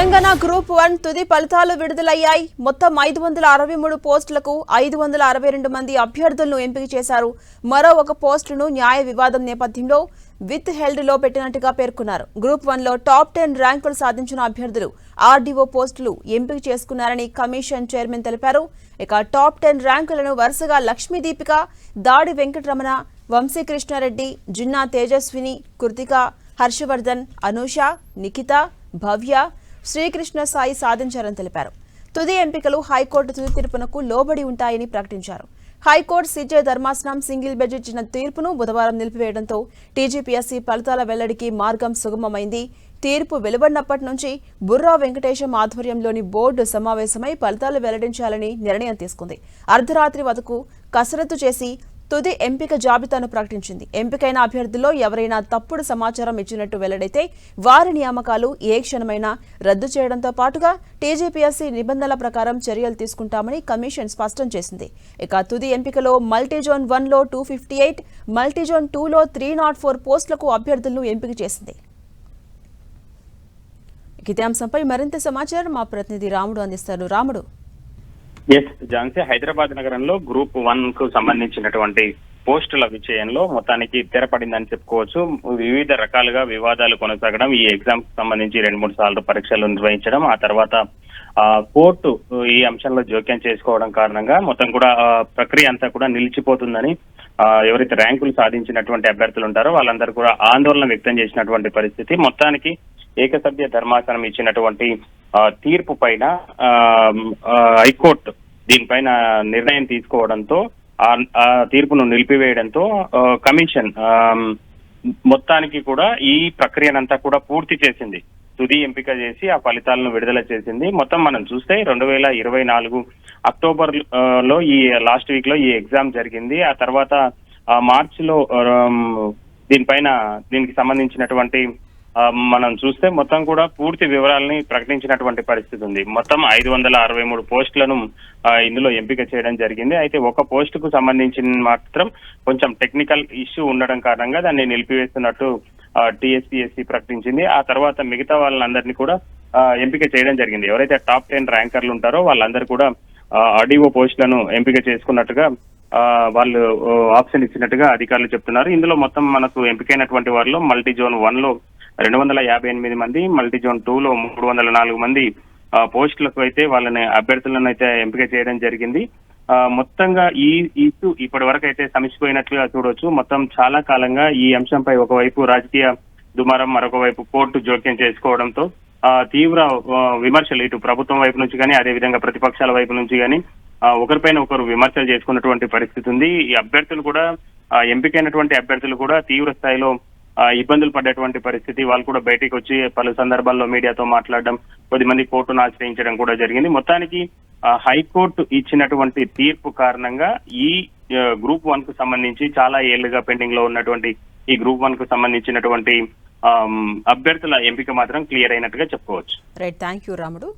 Telangana group one తుది ఫలితాలు విడుదలయ్యాయి. మొత్తం ఐదు వందల అరవై మూడు పోస్టులకు ఐదు వందల అరవై రెండు మంది అభ్యర్థులను ఎంపిక చేశారు. మరో ఒక పోస్టును న్యాయ వివాదం నేపథ్యంలో విత్ హెల్డ్లో పెట్టినట్టుగా పేర్కొన్నారు. గ్రూప్ వన్లో టాప్ టెన్ ర్యాంకులు సాధించిన అభ్యర్థులు ఆర్డీఓ పోస్టులు ఎంపిక చేసుకున్నారని కమిషన్ చైర్మన్ తెలిపారు. ఇక టాప్ టెన్ ర్యాంకులను వరుసగా లక్ష్మీ దీపిక దాడి వెంకటరమణ వంశీకృష్ణారెడ్డి జిన్నా తేజస్విని కృతిక హర్షవర్ధన్ అనూష నిఖిత భవ్య శ్రీకృష్ణ సాయి సాధించారని తెలిపారు. తుది ఎంపికలు హైకోర్టు తుది తీర్పునకు లోబడి ఉంటాయని ప్రకటించారు. హైకోర్టు సిజే ధర్మాసనం సింగిల్ బెంచ్ ఇచ్చిన తీర్పును బుధవారం నిలిపివేయడంతో టీజీపీఎస్సీ ఫలితాల వెల్లడికి మార్గం సుగమమైంది. తీర్పు వెలువడినప్పటి నుంచి బుర్రా వెంకటేశం ఆధ్వర్యంలోని బోర్డు సమావేశమై ఫలితాలు వెల్లడించాలని నిర్ణయం తీసుకుంది. అర్ధరాత్రి వరకు కసరత్తు చేసి తుది ఎంపిక జాబితాను ప్రకటించింది. ఎంపికైన అభ్యర్థుల్లో ఎవరైనా తప్పుడు సమాచారం ఇచ్చినట్టు వెల్లడైతే వారి నియామకాలు ఏ క్షణమైనా రద్దు చేయడంతో పాటుగా టీజీపీఎస్సీ నిబంధనల ప్రకారం చర్యలు తీసుకుంటామని కమిషన్ స్పష్టం చేసింది. ఇక తుది ఎంపికలో మల్టీజోన్ వన్లో two fifty eight multi zone టూలో త్రీ నాట్ ఫోర్ పోస్టులకు అభ్యర్థులను ఎంపిక చేసింది. ఇక ఇదే అంశంపై మరింత సమాచారం మా ప్రతినిధి రాముడు అందిస్తారు. రాముడు ఎస్ ఝాన్సీ. హైదరాబాద్ నగరంలో గ్రూప్ వన్కు సంబంధించినటువంటి పోస్టుల విషయంలో మొత్తానికి తెరపడిందని చెప్పుకోవచ్చు. వివిధ రకాలుగా వివాదాలు కొనసాగడం ఈ ఎగ్జామ్ సంబంధించి రెండు మూడు సార్లు పరీక్షలు నిర్వహించడం ఆ తర్వాత ఆ కోర్టు ఈ అంశంలో జోక్యం చేసుకోవడం కారణంగా మొత్తం కూడా ప్రక్రియ అంతా కూడా నిలిచిపోతుందని ఎవరైతే ర్యాంకులు సాధించినటువంటి అభ్యర్థులు ఉంటారో వాళ్ళందరూ కూడా ఆందోళన వ్యక్తం చేసినటువంటి పరిస్థితి. మొత్తానికి ఏకసభ్య ధర్మాసనం ఇచ్చినటువంటి తీర్పు పైన ఆ, హైకోర్టు దీనిపైన నిర్ణయం తీసుకోవడంతో ఆ- ఆ తీర్పును నిలిపివేయడంతో కమిషన్ ఆ, మొత్తానికి కూడా ఈ ప్రక్రియనంతా కూడా పూర్తి చేసింది. తుది ఎంపిక చేసి ఆ ఫలితాలను విడుదల చేసింది. మొత్తం మనం చూస్తే రెండు వేల ఇరవై నాలుగు అక్టోబర్లో ఈ లాస్ట్ వీక్లో ఈ ఎగ్జామ్ జరిగింది. ఆ తర్వాత మార్చ్లో దీనిపైన దీనికి సంబంధించినటువంటి మనం చూస్తే మొత్తం కూడా పూర్తి వివరాలని ప్రకటించినటువంటి పరిస్థితి ఉంది. మొత్తం ఐదు వందల అరవై మూడు పోస్టులను ఇందులో ఎంపిక చేయడం జరిగింది. అయితే ఒక పోస్ట్కు సంబంధించిన మాత్రం కొంచెం టెక్నికల్ ఇష్యూ ఉండడం కారణంగా దాన్ని నిలిపివేస్తున్నట్టు టీఎస్పీఎస్సీ ప్రకటించింది. ఆ తర్వాత మిగతా వాళ్ళందరినీ కూడా ఎంపిక చేయడం జరిగింది. ఎవరైతే టాప్ టెన్ ర్యాంకర్లు ఉంటారో వాళ్ళందరూ కూడా ఆర్డీఓ పోస్టులను ఎంపిక చేసుకున్నట్టుగా వాళ్ళు ఆప్షన్ ఇచ్చినట్టుగా అధికారులు చెప్తున్నారు. ఇందులో మొత్తం మనకు ఎంపికైనటువంటి వారిలో మల్టీ జోన్ వన్లో రెండు వందల యాభై ఎనిమిది మంది మల్టీ జోన్ టూ లో మూడు వందల నాలుగు మంది ఆ, పోస్టులకు అయితే వాళ్ళని అభ్యర్థులను అయితే ఎంపిక చేయడం జరిగింది. ఆ, మొత్తంగా ఈ ఇష్యూ ఇప్పటి వరకు అయితే సమిసిపోయినట్లుగా చూడొచ్చు. మొత్తం చాలా కాలంగా ఈ అంశంపై ఒకవైపు రాజకీయ దుమారం మరొక వైపు కోర్టు జోక్యం చేసుకోవడంతో ఆ, తీవ్ర విమర్శలు ఇటు ప్రభుత్వం వైపు నుంచి కానీ అదే విధంగా ప్రతిపక్షాల వైపు నుంచి కానీ ఒకరిపైన ఒకరు విమర్శలు చేసుకున్నటువంటి పరిస్థితి ఉంది. ఈ అభ్యర్థులు కూడా ఎంపికైనటువంటి అభ్యర్థులు కూడా తీవ్ర స్థాయిలో ఇబ్బందులు పడ్డటువంటి పరిస్థితి. వాళ్ళు కూడా బయటికి వచ్చి పలు సందర్భాల్లో మీడియాతో మాట్లాడడం కొద్దిమంది కోర్టును ఆశ్రయించడం కూడా జరిగింది. మొత్తానికి హైకోర్టు ఇచ్చినటువంటి తీర్పు కారణంగా ఈ గ్రూప్ వన్కు సంబంధించి చాలా ఏళ్ళుగా పెండింగ్లో ఉన్నటువంటి ఈ గ్రూప్ వన్కు సంబంధించినటువంటి అభ్యర్థుల ఎంపిక మాత్రం క్లియర్ అయినట్టుగా చెప్పుకోవచ్చు. రైట్ థ్యాంక్ యూ రాముడు.